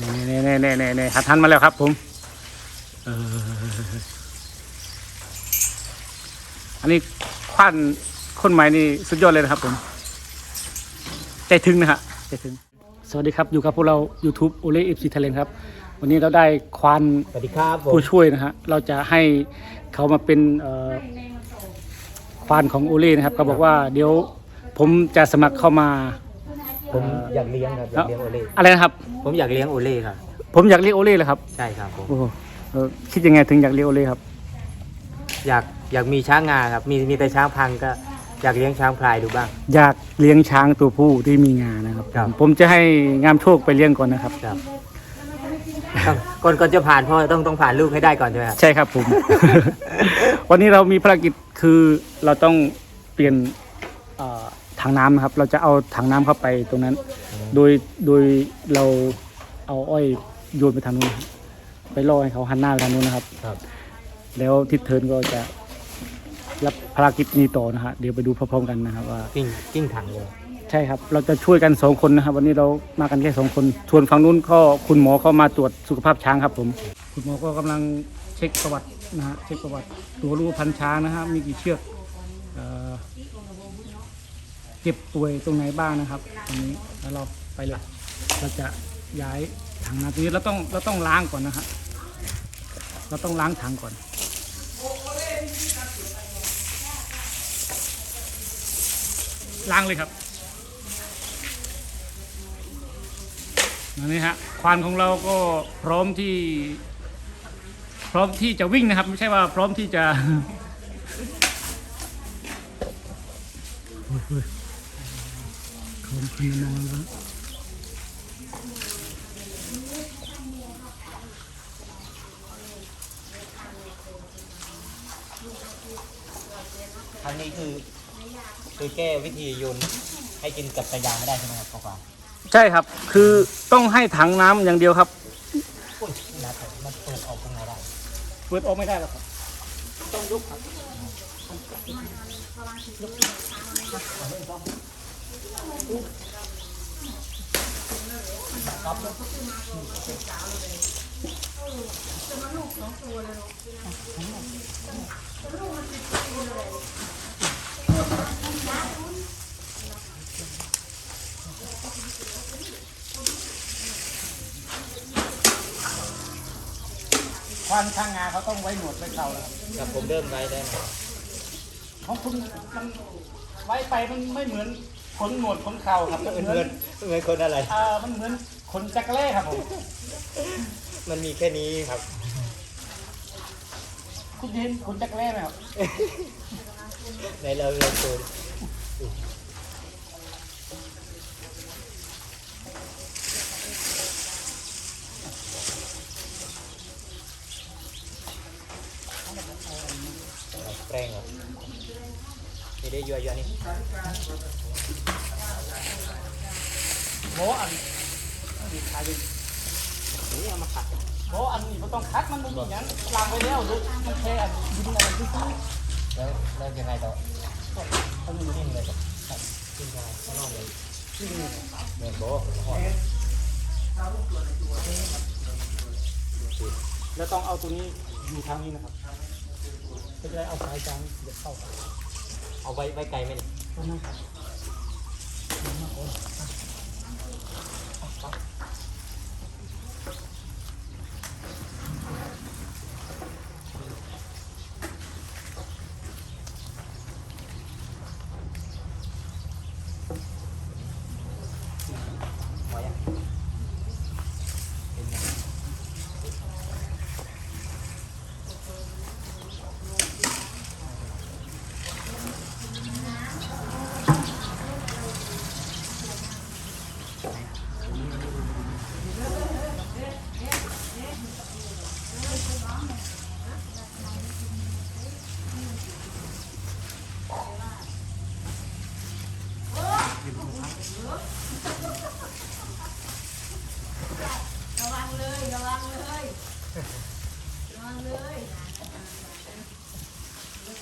นี่นี่นี่นี่นี่นี่หัดทันมาแล้วครับผมเอออันนี้คว้านคนใหม่นี่สุดยอดเลยนะครับผม ใจถึงนะฮะใจถึง สวัสดีครับอยู่กับพวกเรา YouTube โอเล่เอฟซีไทยแลนด์ครับ วันนี้เราได้ควานสวัสดีครับผมผู้ช่วยนะฮะเราจะให้เขามาเป็นเอ่อควานของโอเล่นะครับเขาบอกว่าเดี๋ยวผมจะสมัครเข้ามา ผมอยากเลี้ยงครับอยากเลี้ยงโอเล่อะไรนะครับ ผมอยากเลี้ยงโอเล่ครับผมอยากเรียกโอเล่เลยครับใช่ครับผมโอ้โหเออคิดยังไงถึงอยากเรียกโอเล่ครับ อยากอยากมีช้างงาครับมีมีแต่ช้างพังก็อยากเลี้ยงช้างพลายดูบ้าง อยากเลี้ยงช้างตัวผู้ที่มีงานะครับ ครับ ผมจะให้งามโชคไปเลี้ยงก่อนนะครับ ครับต้องก่อนก่อนจะผ่านพ่อต้องต้องผ่านลูกให้ได้ก่อนใช่ไหมครับ ใช่ครับผม วันนี้เรามีภารกิจคือเราต้องเปลี่ยนเอ่อ ถังน้ำนะครับ เราจะเอาถังน้ำเข้าไปตรงนั้น โดยโดยเราเอาอ้อยโยนไปทางนู้นนะครับไปล่อให้เขาหันหน้าไปทางนู้นนะครับ ครับ แล้วทิศเทิร์นก็จะรับภารกิจนี้ต่อนะฮะเดี๋ยวไปดูพร้อมๆกันนะครับว่า กิ้งกิ้งถังเลยใช่ครับ เราจะช่วยกันสองคนนะครับ วันนี้เรามากันแค่สองคน ส่วนฝั่งนู้นก็คุณหมอเข้ามาตรวจสุขภาพช้างครับผม คุณหมอก็กำลังเช็คประวัตินะฮะ เช็คประวัติตัวรู้พันธุ์ช้างนะฮะ มีกี่เชือกเอ่อ เจ็บป่วยตรงไหนบ้างนะครับตรงนี้แล้วเราไปหลักเราจะย้ายถังน้ำตรงนี้เราต้องเราต้องล้างก่อนนะฮะเราต้องล้างถังก่อนล้างเลยครับนนี้ฮะควานของเราก็พร้อมที่พร้อมที่จะวิ่งนะครับ ไม่ใช่ว่าพร้อมที่จะ เขาขึ้นมานอนแล้วอันนี้คือคือแก้วิธีโยนให้กินกับตะยางไม่ได้ใช่ไหมครับพ่อความใช่ครับ คือต้องให้ถังน้ำอย่างเดียวครับ อุ้ยนัดมันเปิดออกตรงไหนได้ เปิดออกไม่ได้หรอกครับ ต้องยกครับ ควานข้างงาเขาต้องไว้หนวดไว้เขาแล้วครับครับผมเริ่มไว้ได้ไหมของคุณมันไว้ไปมันไม่เหมือน ขนหนวดขนเข่าครับเหมือนเหเหมืมืออนนเหมือนคนอะไรอ่ามันเหมือนขนจักรเล่ครับผมมันมีแค่นี้ครับ คุณเห็นขนจักรเล่ไหมครับ ในเราเราโชว์แปรงเหรอนี่ ได้ยัวยัวนี่โบอันนี่ขายดินี่เอามาขัดโบอันนี้มันต้องคัดมันมันอย่างล้างไปแล้วดูกมันแค่อันดินอะไรที่ซื้อแล้วแล้วยังไงต่ออันนี้ทิ้งเลยต่อทิ้งยังไงข้างนอกเลยที่นี่เหมือนโบ๊ะแล้วต้องเอาตัวนี้อยู่ทางนี้นะครับก็จะได้เอาสายจางเดี๋ยวเข้าไป เอาไว้ไว้ไกลไหมเนี่ย ตรงนั้นครับ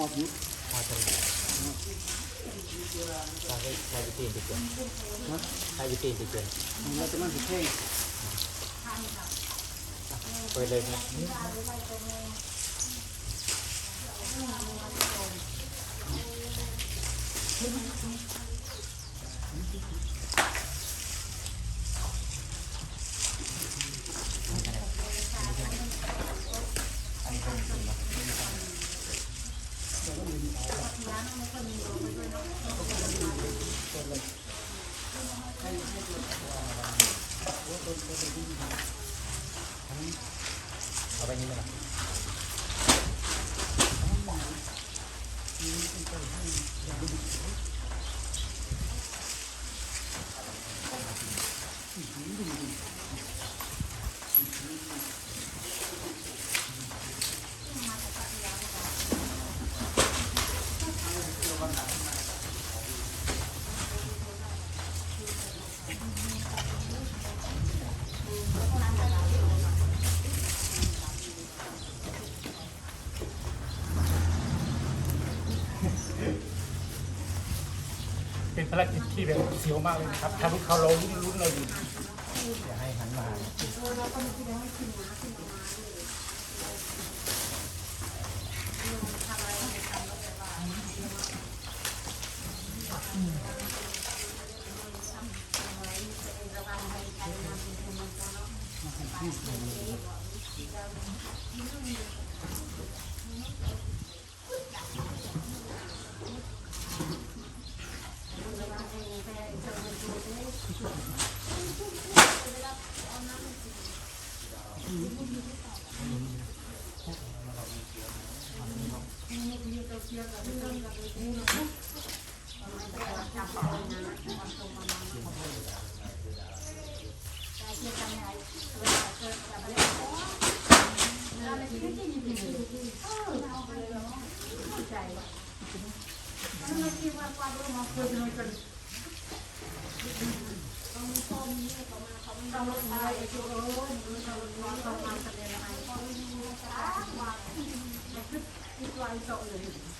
หมดยุ พอจะเราได้ ใช้วิธีติดเกลือใช้วิธีติเกลือเราจะนั่งสิเพ่งเปิดเลยครับ เเป็นภารกิจที่แบบเสียวมากเลยนะครับทำให้เขาเราลุ้นลุ้นเราอยู่ ท้า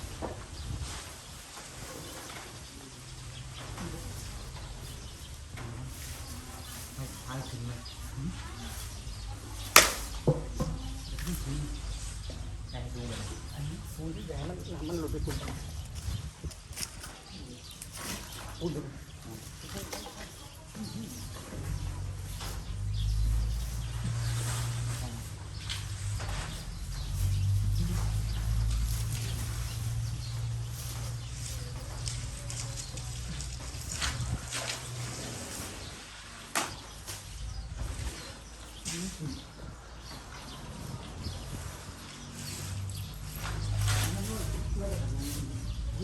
มันมันหลุดไปคุณ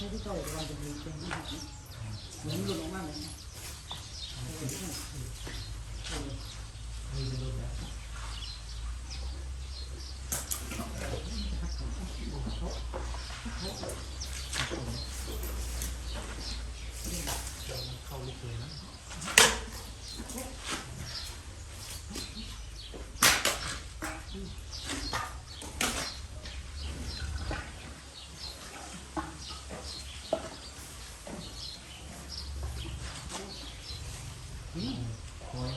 ใช้ที่เข้าระวังจะมีเป็นเหมือนหลุดออกมาเลย เข้าลูกเลยนะโอ้ย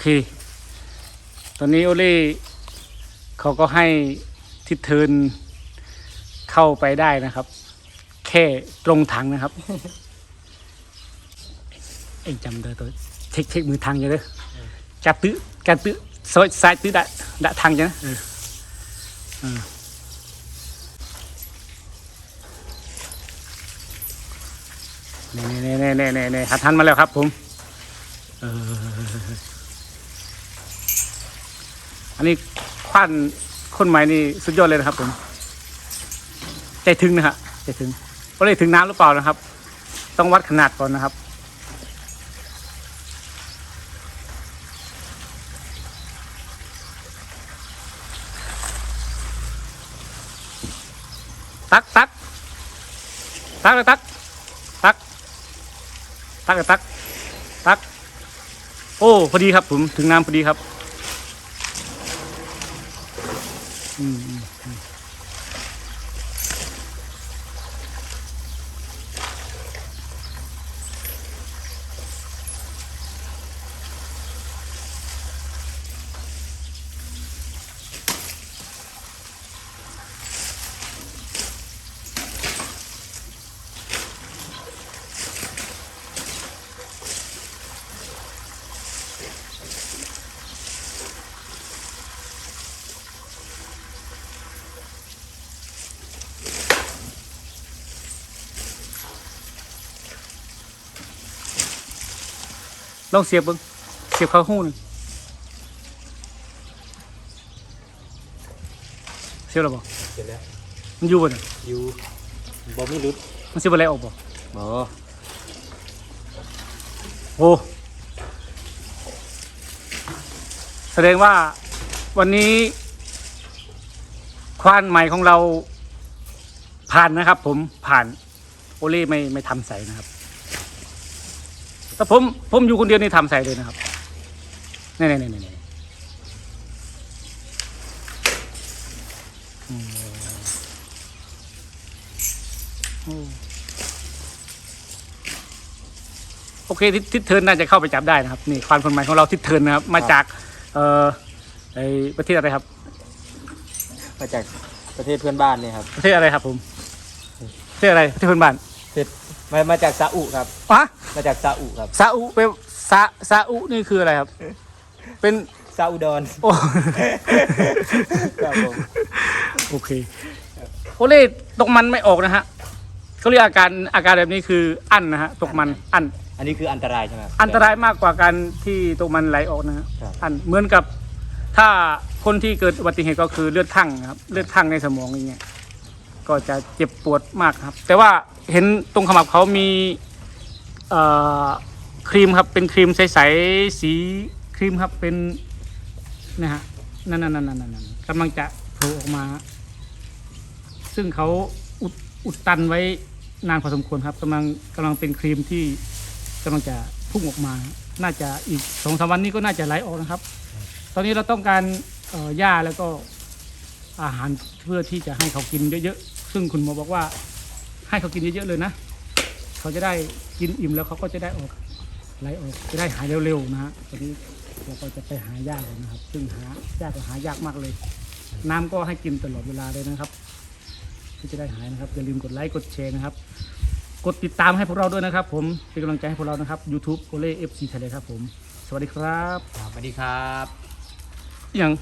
เค ตอนนี้โอเล่เขาก็ให้ทิศเทิร์นเข้าไปได้นะครับ แค่ตรงถังนะครับ เอ็งจำได้ตัวเช็คเช็คมือทางอย่าเด้อจับตื้อการตื้อซอยซ้ายตื้อดะดะทางจ้ะนะเออเออเน่เน่เน่เน่เน่เน่หัดทันมาแล้วครับผมเออ อันนี้คว้านคนใหม่นี่สุดยอดเลยนะครับ ผม ใจถึงนะฮะใจถึงก็เลยถึงน้ำหรือเปล่านะครับ ต้องวัดขนาดก่อนนะครับตักตักตักเลยตักตักตักเลยตักตัก โอ้ พอดีครับผม ถึงน้ำพอดีครับ อืมอื ลองเสียบเบิ้งเสียบเข้าหูหนึ่งเสียบแล้วบ่เสร็จแล้วมันอยู่บ่เนี่ยอยู่บ่มีรุดมันเสียบอะไรออกบ่บ่โอ้แสดงว่าวันนี้ ควานใหม่ของเราผ่านนะครับ ผมผ่าน โอเล่ไม่ไม่ทำใส่นะครับ แต่ผมผมอยู่คนเดียวนี่ทำใส่เลยนะครับนี่นี่นี่นี่อืมโอ้โอเคทิศทิศเทิร์นน่าจะเข้าไปจับได้นะครับ นี่ควานคนใหม่ของเราทิศเทิร์นนะครับ มาจาก เอ่อไอประเทศอะไรครับ มาจากประเทศเพื่อนบ้านนี่ครับ ประเทศอะไรครับผมประเทศอะไรประเทศเพื่อนบ้านประเทศมามาจากซาอุครับ อะ มาจากซาอุครับซาอุเป็นซาซาอุนี่คืออะไรครับ เป็นซาอุดอนโอ้ครับผมโอเคโอเล่ตกมันไม่ออกนะฮะเขาเรียกอาการอาการแบบนี้คืออั้นนะฮะตกมันอั้นอันนี้คืออันตรายใช่ไหมครับอันตรายมากกว่าการที่ตกมันไหลออกนะฮะครับอันเหมือนกับถ้าคนที่เกิดอุบัติเหตุก็คือเลือดข้างนะครับเลือดข้างในสมองอย่างเงี้ยก็จะเจ็บปวดมากครับ แต่ว่าเห็นตรงขมับเขามี เอ่อครีมครับเป็นครีมใสๆสีครีมครับเป็นนะฮะนั่นนั่นนั่นนั่นนั่นกำลังจะโผล่ออกมา ซึ่งเขาอุดอุดตันไว้นานพอสมควรครับกำลังกำลังเป็นครีมที่กำลังจะพุ่งออกมา น่าจะอีกสองสามวันนี้ก็น่าจะไหลออกนะครับ ตอนนี้เราต้องการหญ้าแล้วก็อาหารเพื่อที่จะให้เขากินเยอะๆซึ่งคุณหมอบอกว่าให้เขากินเยอะๆเลยนะ เขาจะได้กินอิ่มแล้วเขาก็จะได้ออกไหลออกจะได้หายเร็วๆนะฮะตอนนี้เราก็จะไปหาหญ้ากันนะครับ ซึ่งหายากก็หายากมากเลย น้ำก็ให้กินตลอดเวลาเลยนะครับที่จะได้หายนะครับอย่าลืมกดไลค์กดแชร์นะครับ กดติดตามให้พวกเราด้วยนะครับ ผมเป็นกำลังใจให้พวกเรานะครับ YouTube โอเล่เอฟซีไทยครับ ผม สวัสดีครับครับสวัสดีครับอหย่าง